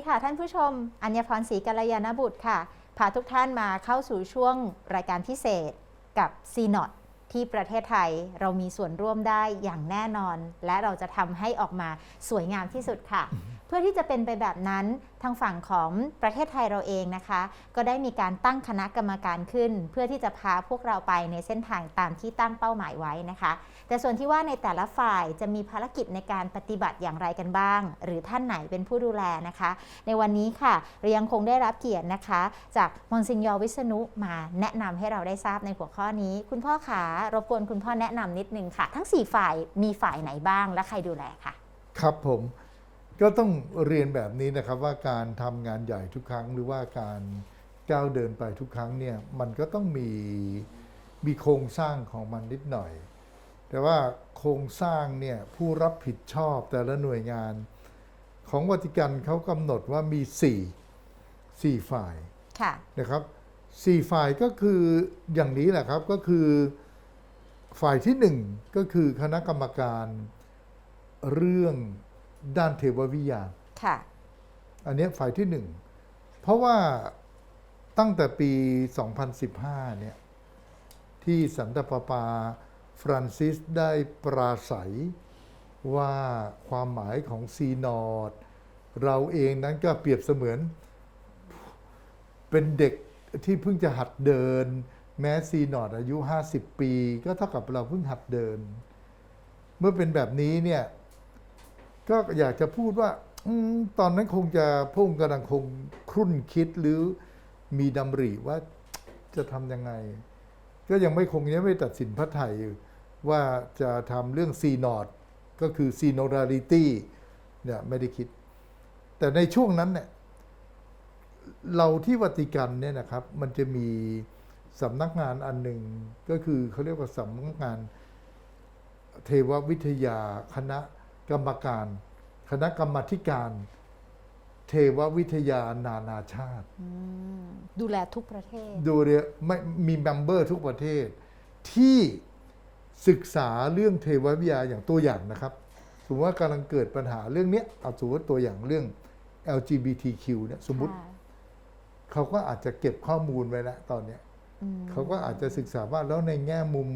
สวัสดีค่ะท่านผู้ชม อัญญพรศรีกัลยาณบุตรค่ะ พาทุกท่านมาเข้าสู่ช่วงรายการพิเศษกับ c n o t ที่ประเทศไทยเรามีส่วนร่วมได้อย่างแน่นอน และเราจะทำให้ออกมาสวยงามที่สุดค่ะ เพื่อที่จะเป็นไปแบบนั้นทางฝั่งของประเทศไทยเราเองนะคะ ก็ได้มีการตั้งคณะกรรมการขึ้น เพื่อที่จะพาพวกเราไปในเส้นทางตามที่ตั้งเป้าหมายไว้นะคะ แต่ส่วนที่ว่าในแต่ละฝ่ายจะมีภารกิจในการปฏิบัติอย่างไรกันบ้าง หรือท่านไหนเป็นผู้ดูแลนะคะ ในวันนี้ค่ะเรายังคงได้รับเกียรตินะคะ จากมอนซิญยอวิษณุมาแนะนำให้เราได้ทราบในหัวข้อนี้ คุณพ่อขารบกวนคุณพ่อแนะนำนิดนึงค่ะ ทั้ง 4 ฝ่ายมีฝ่ายไหนบ้างและใครดูแลค่ะ ครับผมก็ต้องเรียนแบบนี้นะครับว่าการทำงานใหญ่ทุกครั้ง หรือว่าการก้าวเดินไปทุกครั้งเนี่ยมันก็ต้องมีมีโครงสร้างของมันนิดหน่อย แต่ว่าโครงสร้างเนี่ยผู้รับผิดชอบแต่ละหน่วยงาน ของวัติกันเขากำหนดว่ามี 4 4 ฝ่ายค่ะนะครับสี่ฝ่ายก็คืออย่างนี้แหละครับก็คือฝ่ายที่หนึ่งก็คือคณะกรรมการเรื่องด้านเทววิทยาค่ะอันเนี้ยฝ่ายที่หนึ่งเพราะว่าตั้งแต่ปี 2015 เนี่ยที่สันตะปาปา ฟรานซิสได้ปราศัยว่าความหมายของซีนอดเราเองนั้นก็เปรียบเสมือน เป็นเด็กที่เพิ่งจะหัดเดิน แม้ซีนอดอายุ 50 ปี ก็เท่ากับเราเพิ่งหัดเดิน เมื่อเป็นแบบนี้เนี่ยก็อยากจะพูดว่าอตอนนั้นคงจะพงกำลังคงครุ่นคิดหรือมีดำริว่าจะทำยังไง ก็ยังไม่คงยังไม่ตัดสินพระไทย ว่าจะทำเรื่องซีนอดก็คือซีโนราลิตี้เนี่ยไม่ได้คิด แต่ในช่วงนั้นเนี่ยเราที่วัติกันเนี่ยนะครับ มันจะมีสำนักงานอันหนึ่งก็คือเขาเรียกว่าสำนักงานเทววิทยาคณะกรรมการ คณะกรรมาธิการ เทววิทยานานาชาติอืมดูแลทุกประเทศ ดูเรียไม่มีเมมเบอร์ทุกประเทศที่ ศึกษาเรื่องเทววิทยาอย่างตัวอย่างนะครับ สมมติว่ากำลังเกิดปัญหาเรื่องเนี้ยเอาสมมติตัวอย่างเรื่อง LGBTQ เนี่ยสมมติค่ะเขาก็อาจจะเก็บข้อมูลไว้แล้วตอนเนี้ยอืมเขาก็อาจจะศึกษาว่าแล้วในแง่มุม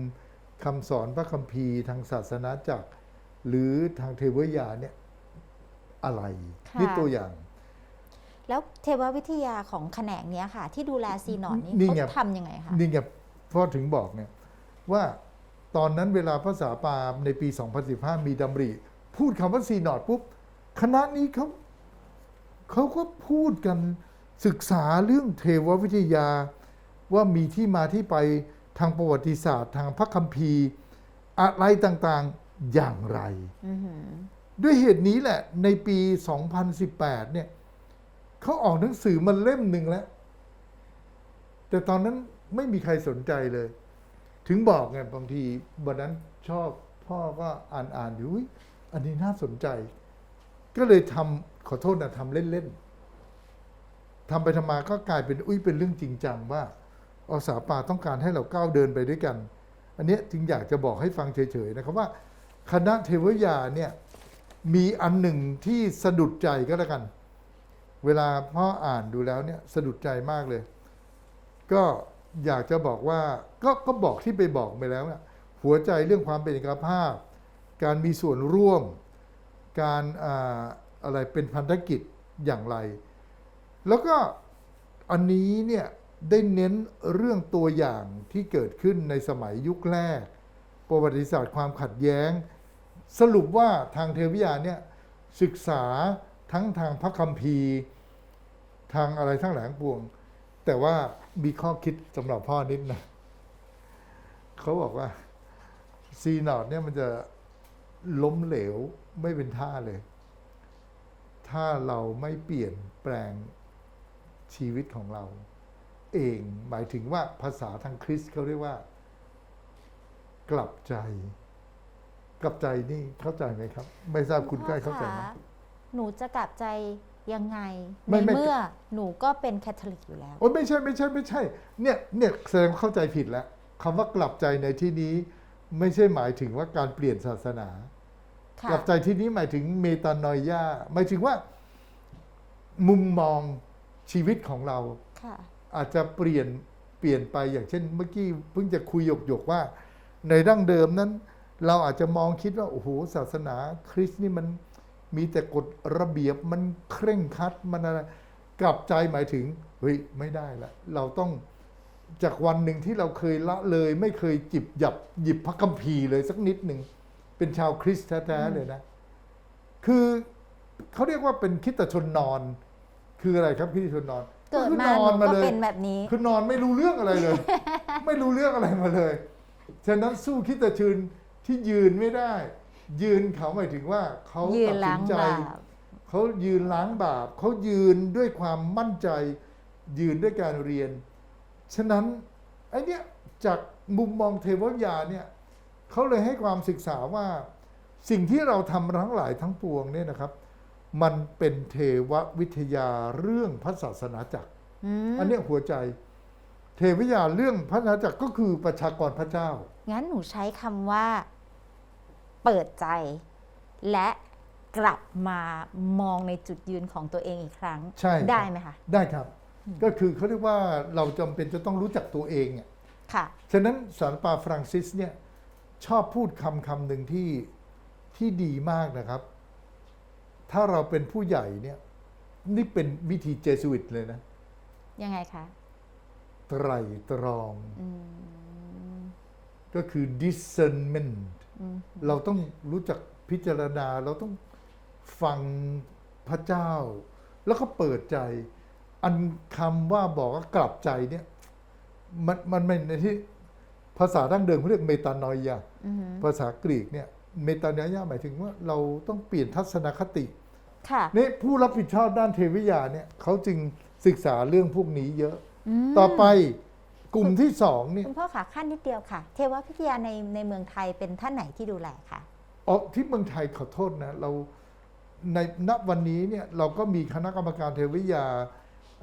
คำสอนพระคัมภีร์ทางศาสนาจักร หรือทางเทววิทยาเนี่ยอะไรค่ะนี่ตัวอย่าง แล้วเทววิทยาของแขนงเนี้ยค่ะ ที่ดูแลซีนอนนี่นี่ไงเขาทำยังไงคะนี่ไงพ่อถึงบอกเนี่ยว่า ตอนนั้นเวลาภาษาปาในปี 2015 มีดำริ พูดคำว่าซีนอดปุ๊บ คณะนี้เขาเขาก็พูดกันศึกษาเรื่องเทววิทยา ว่ามีที่มาที่ไปทางประวัติศาสตร์ ทางพระคัมภีร์ อะไรต่างๆอย่างไรอือหือด้วยเหตุนี้แหละในปี 2018 เนี่ยเขาออกหนังสือมาเล่มหนึ่งแล้ว แต่ตอนนั้นไม่มีใครสนใจเลย ถึงบอกไงบางทีวันนั้นชอบพ่อก็อ่านอ่านอยู่อุ๊ยอันนี้น่าสนใจ ก็เลยทำขอโทษนะทำเล่นๆทำไปทำมาก็กลายเป็นอุ้ยเป็นเรื่องจริงจังว่าอาสาป่าต้องการให้เราก้าวเดินไปด้วยกัน อันนี้จึงอยากจะบอกให้ฟังเฉยๆนะครับว่า คณะเทวยาเนี่ยมีอันหนึ่งที่สะดุดใจก็แล้วกัน เวลาพ่ออ่านดูแล้วเนี่ยสะดุดใจมากเลย ก็ อยากจะบอกว่าก็ก็บอกที่ไปบอกไปแล้วอะหัวใจเรื่องความเป็นเอกภาพ การมีส่วนร่วม การอาอะไรเป็นพันธกิจอย่างไร แล้วก็อันนี้เนี่ยได้เน้นเรื่องตัวอย่างที่เกิดขึ้นในสมัยยุคแรก ประวัติศาสตร์ความขัดแย้ง สรุปว่าทางเทววิทยาเนี่ยศึกษาทั้งทางพระคัมภีร์ ทางอะไรทั้งหลายทั้งปวง แต่ว่า มีข้อคิดสำหรับพ่อนิดนะเขาบอกว่าซีนอดเนี่ยมันจะล้มเหลวไม่เป็นท่าเลย ถ้าเราไม่เปลี่ยนแปลงชีวิตของเรา เองหมายถึงว่าภาษาทางคริสต์เขาเรียกว่า กลับใจ กลับใจนี่เข้าใจไหมครับ ไม่ทราบคุณใกล้เข้าใจไหมหนูจะกลับใจ ยังไงไม่ในไม่เมื่อหนูก็เป็นแคทอลิกอยู่แล้วโอ้ยไม่ใช่ไม่ใช่ไม่ใช่ เนี่ยเนี่ยแสดงว่าเข้าใจผิดแล้วคำว่ากลับใจในที่นี้ไม่ใช่หมายถึงว่าการเปลี่ยนศาสนาค่ะกลับใจที่นี้หมายถึงเมตานอยยาหมายถึงว่า มุมมองชีวิตของเราค่ะอาจจะเปลี่ยนเปลี่ยนไปอย่างเช่น เมื่อกี้เพิ่งจะคุยหยกๆว่า ในดั้งเดิมนั้น เราอาจจะมองคิดว่าโอ้โหศาสนาคริสต์นี่มัน มีแต่กฎระเบียบมันเคร่งครัดมันอะไรกลับใจหมายถึงเฮ้ยไม่ได้ละเราต้องจากวันหนึ่งที่เราเคยละเลย ไม่เคยจิบหยับหยิบพระคัมภีร์เลยสักนิดหนึ่งเป็นชาวคริสต์แท้ๆเลยนะ คือเขาเรียกว่าเป็นคริดตชนนอน คืออะไรครับคริดตชนนอนเกิดคือมานหอนนูมาก็เลยเป็นแบบนี้ คือนอนไม่รู้เรื่องอะไรเลย ไม่รู้เรื่องอะไรมาเลย ฉะนั้นสู้คริดตชืนที่ยืนไม่ได้ ยืนเขาหมายถึงว่าเขายืนตัดสิล้างนใจบาปเขายืนล้างบาปเขายืนด้วยความมั่นใจ ยืนด้วยการเรียน ฉะนั้นไอ้เนี้ยจากมุมมองเทววิทยาเนี่ยเขาเลยให้ความศึกษาว่าสิ่งที่เราทำทั้งหลายทั้งปวงเนี่ยนะครับ มันเป็นเทววิทยาเรื่องพระศาสนาจักร อืมอันเนี้ยหัวใจ เทววิทยาเรื่องพระศาสนาจักรก็คือประชากรพระเจ้า งั้นหนูใช้คำว่า เปิดใจ และกลับมามองในจุดยืนของตัวเองอีกครั้งใช่ครับได้ไหมคะได้ครับ ก็คือเขาเรียกว่าเราจำเป็นจะต้องรู้จักตัวเองอะค่ะฉะนั้นสารปาฟรังซิสเนี่ยชอบพูดคำคำหนึ่งที่ที่ดีมากนะครับ ถ้าเราเป็นผู้ใหญ่เนี่ย นี่เป็นวิธีเจสุอิตเลยนะ ยังไงคะ ไตรตรองอืมก็คือ discernment อืม เราต้องรู้จักพิจารณา เราต้องฟังพระเจ้า แล้วก็เปิดใจ อันคำว่าบอกว่ากลับใจเนี่ย มันมันเป็นในที่ภาษาดั้งเดิมเขาเรียกเมตานอยยาอืมภาษากรีกเนี่ย เมตานอยาหมายถึงว่าเราต้องเปลี่ยนทัศนคติค่ะนี่ผู้รับผิดชอบด้านเทววิทยาเนี่ยเขาจึงศึกษาเรื่องพวกนี้เยอะมต่อไป กลุ่มที่สองเนี่ยคุณพ่อขาขั้นนิดเดียวค่ะ เทววิทยาในในเมืองไทยเป็นท่านไหนที่ดูแลคะอ๋อที่เมืองไทยขอโทษนะ เราในณวันนี้เนี่ยเราก็มีคณะกรรมการเทววิทยา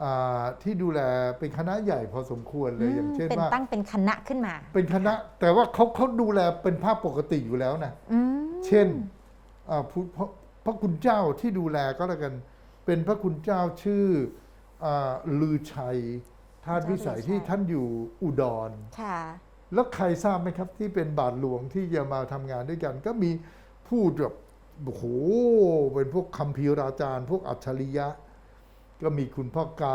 อ่าที่ดูแลเป็นคณะใหญ่พอสมควรเลยอย่างเช่นเป็นว่าตั้งเป็นคณะขึ้นมา เป็นคณะแต่ว่าเขาเขาดูแลเป็นภาพปกติอยู่แล้วนะอืมเช่นอ่าพระพระพระคุณเจ้าที่ดูแลก็แล้วกัน เป็นพระคุณเจ้าชื่ออาลือชัย ทาสวิสัยที่ท่านอยู่อุดร ค่ะ แล้วใครทราบไหมครับที่เป็นบาทหลวงที่จะมาทำงานด้วยกัน ก็มีพูดแบบโอ้โหเป็นพวกคัมภีราจารย์ พวกอัจฉริยะ ก็มีคุณพ่อไก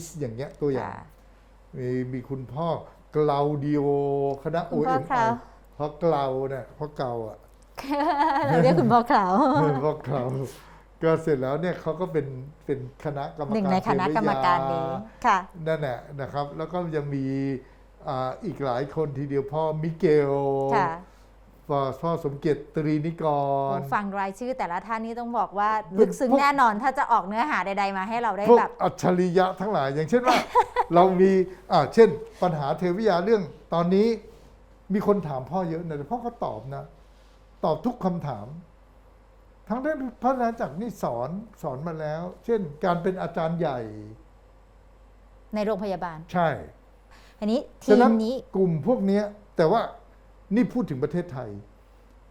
ส์อย่างเงี้ยตัวอย่างค่ะมีมีคุณพ่อเกลาดิโอคณะคุโอณพ่เอ็อมคราวพ่อเกลาเนี่ยพ่อเกลาอะเราเรียกคุณพ่อขาวพ่อเกลา ก็เสร็จแล้วเนี่ยเขาก็เป็นเป็นคณะกรรมหนึ่งการในคณะกรรมการนี้เทววิทยค่ะนั่นแหละนะครับ แล้วก็ยังมีอ่าอีกหลายคนทีเดียวพ่อมิเกลค่ะพ่อพ่อสมเกียรติตรีนิกรฟังรายชื่อแต่ละท่านนี่ต้องบอกว่าพวกลึกซึ้งพวกแน่นอนถ้าจะออกเนื้อหาใด ๆ มาให้เราได้พวกแบบอัจฉริยะทั้งหลาย อย่างเช่นว่า เรามีอ่าเช่น ปัญหาเทววิทยาเรื่องตอนนี้มีคนถามพ่อเยอะนะแต่พ่อก็ตอบนะ ตอบทุกคำถาม ทั้งที่พระราจักรนี่สอนสอนมาแล้ว เช่น การเป็นอาจารย์ใหญ่ ในโรงพยาบาล ใช่อันนี้ทีฉะมนั้นนี้กลุ่มพวกเนี้ยแต่ว่านี่พูดถึงประเทศไทย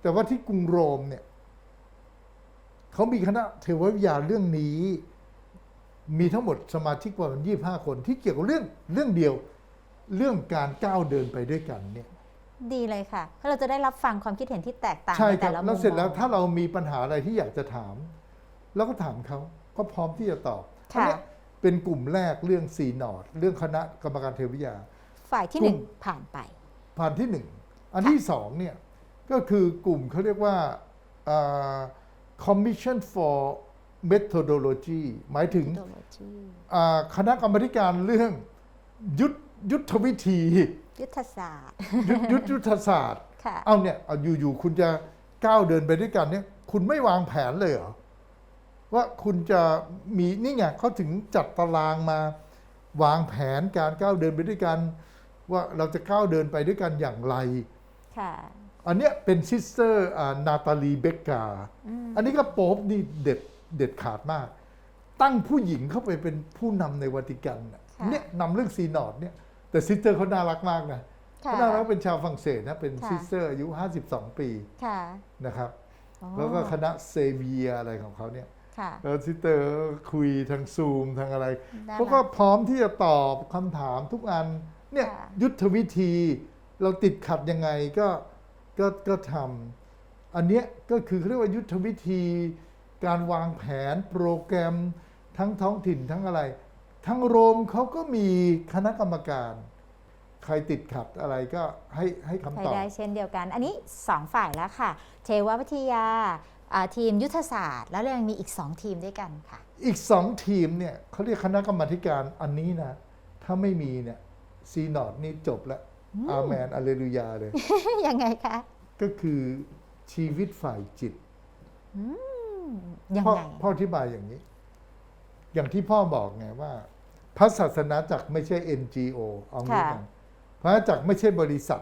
แต่ว่าที่กรุงโรมเนี่ยเขามีคณะเทววิทยาเรื่องนี้ มีทั้งหมดสมาชิกประมาณยี่ห้าคน ที่เกี่ยวกับเรื่องเรื่องเดียว เรื่องการก้าวเดินไปด้วยกันเนี่ย ดีเลยค่ะเพราะเราจะได้รับฟังความคิดเห็นที่แตกต่างใช่ในครัแต่บละมุมแล้วเสร็จแล้วมองถ้าเรามีปัญหาอะไรที่อยากจะถาม แล้วก็ถามเขาก็พร้อมที่จะตอบอันค่ะ เนี้ยเป็นกลุ่มแรกเรื่องซีนอดเรื่องคณะกรรมการเทววิทยา ฝ่ายที่กลุ่หมนึ่งผ่านไป ผ่านที่หนึ่งอันที่สองเนี่ยก็คือกลุ่มเขาเรียกว่าอ่า Commission for Methodology หมายถึงอ่าคณะกรรมาธิการเรื่องยุทธยุทธวิธี ยุทธศาสตร์ ยุทธยุทธยุทธศาสตร์ ค่ะ เอาเนี่ยเอาอยู่ๆคุณจะก้าวเดินไปด้วยกันเนี่ย คุณไม่วางแผนเลยเหรอว่าคุณจะมีนี่ไงเขาถึงจัดตารางมาวางแผนการก้าวเดินไปด้วยกัน ว่าเราจะก้าวเดินไปด้วยกันอย่างไร ค่ะ อันเนี้ยเป็นซิสเตอร์นาตาลีเบกกาอืมอันนี้ก็โป๊บนี่เด็ดเด็ดขาดมาก ตั้งผู้หญิงเข้าไปเป็นผู้นำในวัติกันน่ะค่ะ เนี่ยนำเรื่องซีนอดเนี่ย แต่ซิสเตอร์เขาน่ารักมากนะค่ะเขาน่ารักเป็นชาวฝรั่งเศสนะ เป็นค่ะซิสเตอร์อายุ 52 ปีค่ะนะครับอ๋อแล้วก็คณะเซเวียอะไรของเขาเนี่ยค่ะแล้วซิสเตอร์คุยทางซูมทางอะไรน่าเขาก็รักพร้อมที่จะตอบคำถามทุกอันเนี่ยค่ะยุทธวิธีเราติดขัดยังไงก็ก็ก็ทำอันเนี้ยก็คือเขาเรียกว่ายุทธวิธี การวางแผนโปรแกรมทั้งท้องถิ่นทั้งอะไร ทั้งโรมเขาก็มีคณะกรรมการ ใครติดขัดอะไรก็ให้ให้ใช้คำตอบ ได้เช่นเดียวกัน อันนี้สองฝ่ายแล้วค่ะ เทววิทยาอ่าทีมยุทธศาสตร์ แล้วยังมีอีกสองทีมด้วยกันค่ะ อีกสองทีมเนี่ยเขาเรียกคณะกรรมาธิการอันนี้นะ ถ้าไม่มีเนี่ยซีนอดนี่จบแล้วอาเมนอเลลูยาเลย ยังไงคะ ก็คือชีวิตฝ่ายจิตอืมยังพ่อไงพ่ออธิบายอย่างนี้ อย่างที่พ่อบอกไงว่า พระศาสนาจักรไม่ใช่ NGO เอางี้ค่ะ กันพระจักรไม่ใช่บริษัท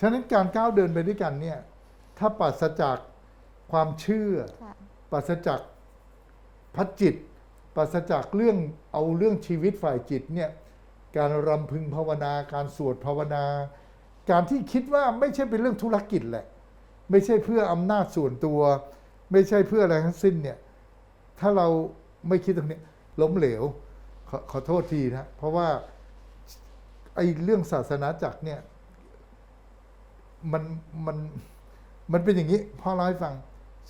ฉะนั้นการก้าวเดินไปด้วยกันเนี่ย ถ้าปราศจากความเชื่อ ค่ะ ปราศจากพระจิต ปราศจากเรื่องเอาเรื่องชีวิตฝ่ายจิตเนี่ย การรำพึงภาวนา การสวดภาวนา การที่คิดว่าไม่ใช่เป็นเรื่องธุรกิจแหละ ไม่ใช่เพื่ออำนาจส่วนตัว ไม่ใช่เพื่ออะไรทั้งสิ้นเนี่ย ถ้าเราไม่คิดตรงนี้ล้มเหลว ขอขอโทษทีนะเพราะว่าไอ้เรื่องศาสนาจักรเนี่ย มันมันมันเป็นอย่างนี้พ่อเล่าให้ฟัง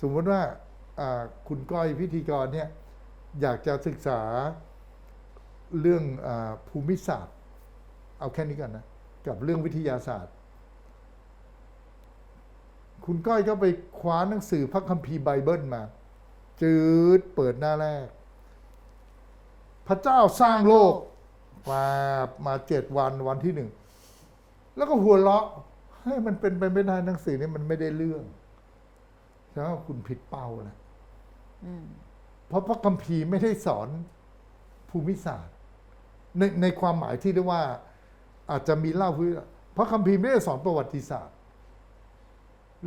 สมมติว่าคุณก้อยพิธีกรเนี่ย อยากจะศึกษาเรื่องอภูมิศาสตร์ เอาแค่นี้ก่อนนะ กับเรื่องวิทยาศาสตร์ คุณก้อยก็ไปคว้าหนังสือพระคัมภีร์ไบเบิลมา จืดเปิดหน้าแรก พระเจ้าสร้างโลกมามาเจ็ดวันวันที่หนึ่ง แล้วก็หัวเราะให้ยมันเป็นไปไม่ได้หนังสือนี้มันไม่ได้เรื่องแล้วาคุณผิดเป้าแล้วอืมเพราะพระคัมภีร์ไม่ได้สอนภูมิศาสตร์ ในในความหมายที่เรียกว่า อาจจะมีเล่าพื้นพระคัมภีร์ไม่ได้สอนประวัติศาสตร์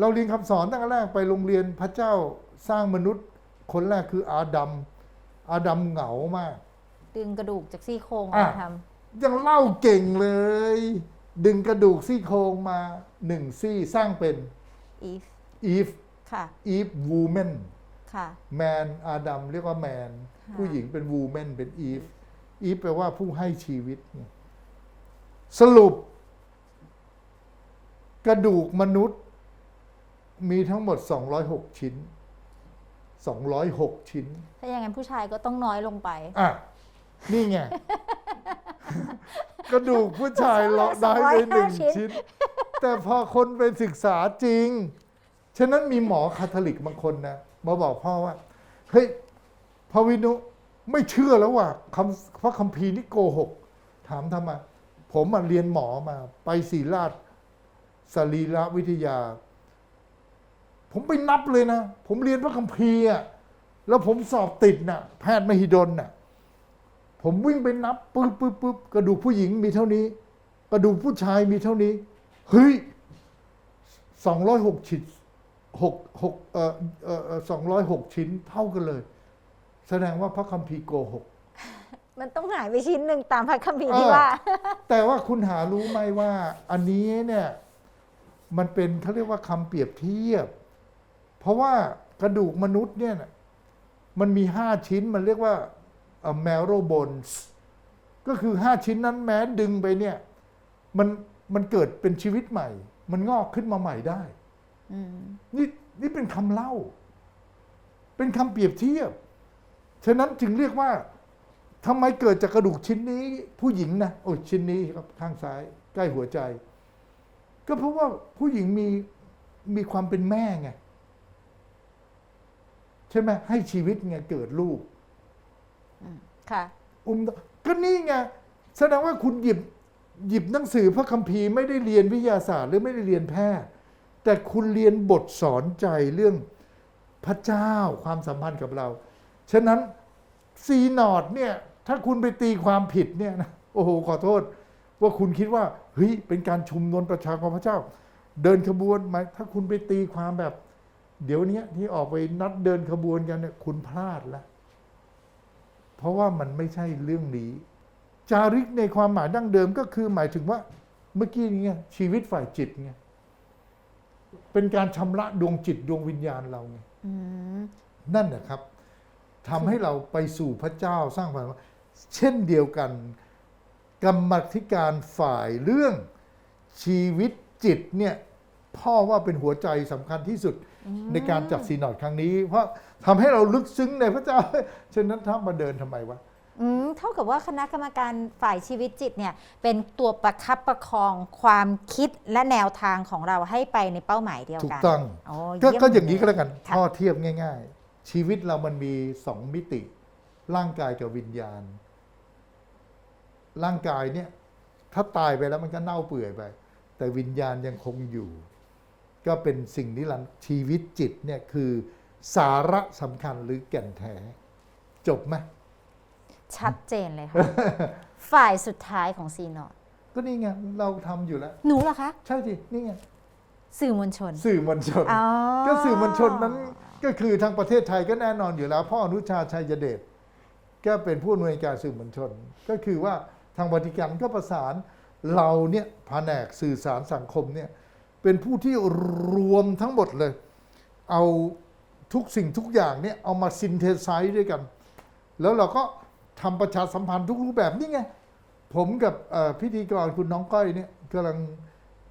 เราเรียนคำสอนตั้งแต่แรกไปโรงเรียนพระเจ้าสร้างมนุษย์ คนแรกคืออาดัมอาดัมเหงามาก ดึงกระดูกจากซี่โครงอะมาทยังเล่าเก่งเลย ดึงกระดูกซี่โครงมาหนึ่งซี่สร้างเป็นำอีฟอีฟค่ะอีฟวูแมนค่ะแมนอาดัมเรียกว่าแมนค่ะ ผู้หญิงเป็นวูแมนเป็นอีฟอีฟแปลว่าผู้ให้ชีวิตไงสรุป กระดูกมนุษย์มีทั้งหมด 206 ชิ้น 206 ชิ้น ถ้าอย่างนั้นผู้ชายก็ต้องน้อยลงไป อะ นี่ไง กระดูกผู้ชายเลาะได้ไปหนึ่ง205ชิ้น แต่พอคนไปศึกษาจริง ฉะนั้นมีหมอคาทอลิกบางคนนะมาบอกพ่อว่า เฮ้ยพระวินุไม่เชื่อแล้วว่าคำพระคัมภีร์นี่โกหก ถามทำไมผมมาเรียนหมอมา ไปศรีราชสรีรวิทยา ผมไปนับเลยนะ ผมเรียนพระคัมภีร์อะแล้วผมสอบติดน่ะ แพทย์มหิดลน่ะ ผมวิ่งไปนับปึ๊บปึ๊บปึ๊บกระดูกผู้หญิงมีเท่านี้ กระดูกผู้ชายมีเท่านี้ เฮ้ยสองร้อยหกชิ้นหกหกเอ่อเอ่อสองร้อยหกชิ้นเท่ากันเลย แสดงว่าพระคัมภีร์โกหกมันต้องหายไปชิ้นหนึ่งตามพระคัมภีร์เออที่ว่า แต่ว่าคุณหารู้ไหมว่า อันนี้เนี่ยมันเป็นเขาเรียกว่าคำเปรียบเทียบ เพราะว่ากระดูกมนุษย์เนี่ยน่ะมันมีห้าชิ้นมันเรียกว่า marrow bones ก็คือห้าชิ้นนั้นแม้ดึงไปเนี่ยมันมันเกิดเป็นชีวิตใหม่ มันงอกขึ้นมาใหม่ได้อืมนี่นี่เป็นคำเล่า เป็นคำเปรียบเทียบ ฉะนั้นจึงเรียกว่าทำไมเกิดจากกระดูกชิ้นนี้ ผู้หญิงนะโอ้ยชิ้นนี้ครับข้างซ้าย ใกล้หัวใจ ก็เพราะว่าผู้หญิงมีมีความเป็นแม่ไงใช่ไหมให้ชีวิตไงเกิดลูก ค่ะ อุ้มก็นี่ไงแสดงว่าคุณหยิบหยิบหนังสือพระคัมภีร์ไม่ได้เรียนวิทยาศาสตร์หรือไม่ได้เรียนแพทย์ แต่คุณเรียนบทสอนใจเรื่องพระเจ้าความสัมพันธ์กับเรา ฉะนั้นซีนอดเนี่ยถ้าคุณไปตีความผิดเนี่ยนะโอ้โหขอโทษ ว่าคุณคิดว่าเฮ้ยเป็นการชุมนุมประชาของพระเจ้า เดินขบวนไหมถ้าคุณไปตีความแบบ เดี๋ยวนี้ที่ออกไปนัดเดินขบวนกันเนี่ยคุณพลาดแล้ว เพราะว่ามันไม่ใช่เรื่องนี้ จาริกในความหมายดั้งเดิมก็คือหมายถึงว่า เมื่อกี้นี้ไงชีวิตฝ่ายจิตไงเป็นการชำระดวงจิตดวงวิญญาณเราไงอืมนั่นนะครับทำให้เราไปสู่พระเจ้าสร้างความเช่นเดียวกัน กรรมาธิการฝ่ายเรื่องชีวิตจิตเนี่ย พ่อว่าเป็นหัวใจสำคัญที่สุดในการจัดซีนอดครั้งนี้ เพราะทำให้เราลึกซึ้งในพระเจ้าฉะนั้นถ้ามาเดินทำไมวะอืมเท่ากับว่าคณะกรรมการฝ่ายชีวิตจิตเนี่ย เป็นตัวประคับประคองความคิดและแนวทางของเราให้ไปในเป้าหมายเดียวถูกกันต้องโอ้ก็เยี่ยมก็อย่างนี้ก็เลแล้วกันค่ะพ่อเทียบง่าย ๆ ชีวิตเรามันมีสองมิติ ร่างกายกับวิญญาณ ร่างกายเนี่ย ถ้าตายไปแล้วมันก็เน่าเปื่อยไป แต่วิญญาณยังคงอยู่ ก็เป็นสิ่งนิรันดร์ชีวิตจิตเนี่ยคือสาระสำคัญหรือแก่นแท้ จบไหมชัดเจนเลยค่ะ ฝ่ายสุดท้ายของซีนอดก็นี่ไงเราทำอยู่แล้ว หนูเหรอคะ ใช่สินี่ไงสื่อมวลชน สื่อมวลชน อ๋อ ก็สื่อมวลชนนั้นก็คือทางประเทศไทยก็แน่นอนอยู่แล้ว พ่ออนุชาชัยเดชก็เป็นผู้อำนวยการสื่อมวลชน ก็คือว่าทางวัติกันก็ประสานเราเนี่ยแผนกสื่อสารสังคมเนี่ย เป็นผู้ที่รวมทั้งหมดเลย เอาทุกสิ่งทุกอย่างเนี่ยเอามาซินเทไซส์ด้วยกัน แล้วเราก็ทำประชาสัมพันธ์ทุกรูปแบบนี่ไง ผมกับพิธีกรคุณน้องก้อยเนี่ยกำลัง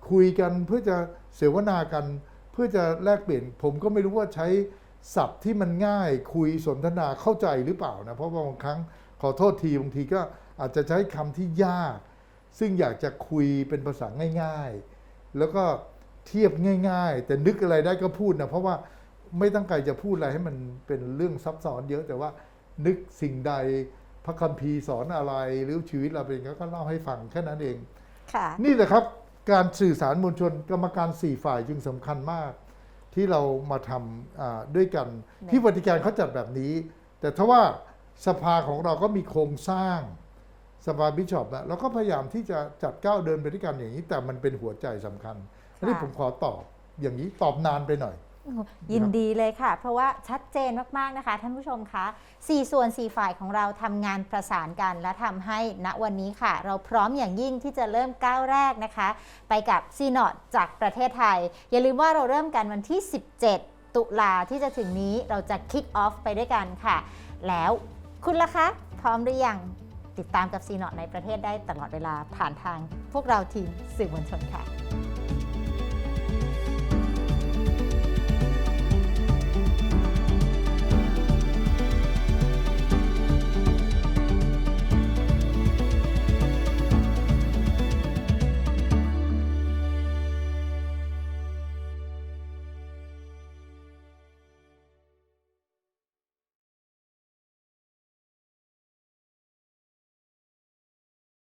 คุยกันเพื่อจะเสวนากัน เพื่อจะแลกเปลี่ยน ผมก็ไม่รู้ว่าใช้ศัพท์ที่มันง่ายคุยสนทนาเข้าใจหรือเปล่านะ เพราะว่าบางครั้งขอโทษทีบางทีก็อาจจะใช้คำที่ยาก ซึ่งอยากจะคุยเป็นภาษาง่าย ๆ แล้วก็ เทียบง่าย ๆ แต่นึกอะไรได้ก็พูดนะเพราะว่าไม่ตั้งใจจะพูดอะไรให้มันเป็นเรื่องซับซ้อนเยอะแต่ว่านึกสิ่งใดพระคัมภีร์สอนอะไรหรือชีวิตเราเป็นยังไงก็เล่าให้ฟังแค่นั้นเองค่ะนี่แหละครับการสื่อสารมวลชนกรรมการสี่ฝ่ายจึงสำคัญมาก ที่เรามาทำอ่าด้วยกันเนี่ยที่วัติการเขาจัดแบบนี้ แต่ถ้าว่าสภาของเราก็มีโครงสร้างสภาบิชอปนะเราก็พยายามที่จะจัดก้าวเดินไปด้วยกันอย่างนี้ แต่มันเป็นหัวใจสำคัญอั นนี้ผมขอตอบอย่างนี้ตอบนานไปหน่อยโอ้โหยินดีเลยค่ะ เพราะว่าชัดเจนมาก ๆ นะคะ ท่านผู้ชมคะ4ส่วน4ฝ่ายของเราทำงานประสานกัน และทำให้ณวันนี้ค่ะ เราพร้อมอย่างยิ่งที่จะเริ่มก้าวแรกนะคะ ไปกับซีนอดจากประเทศไทย อย่าลืมว่าเราเริ่มกันวันที่ 17 ตุลาที่จะถึงนี้เราจะ kick off ไปด้วยกันค่ะ แล้วคุณล่ะคะ พร้อมหรือยังติดตามกับซีนอดในประเทศได้ตลอดเวลาผ่านทางพวกเราทีมสื่อมวลชนค่ะ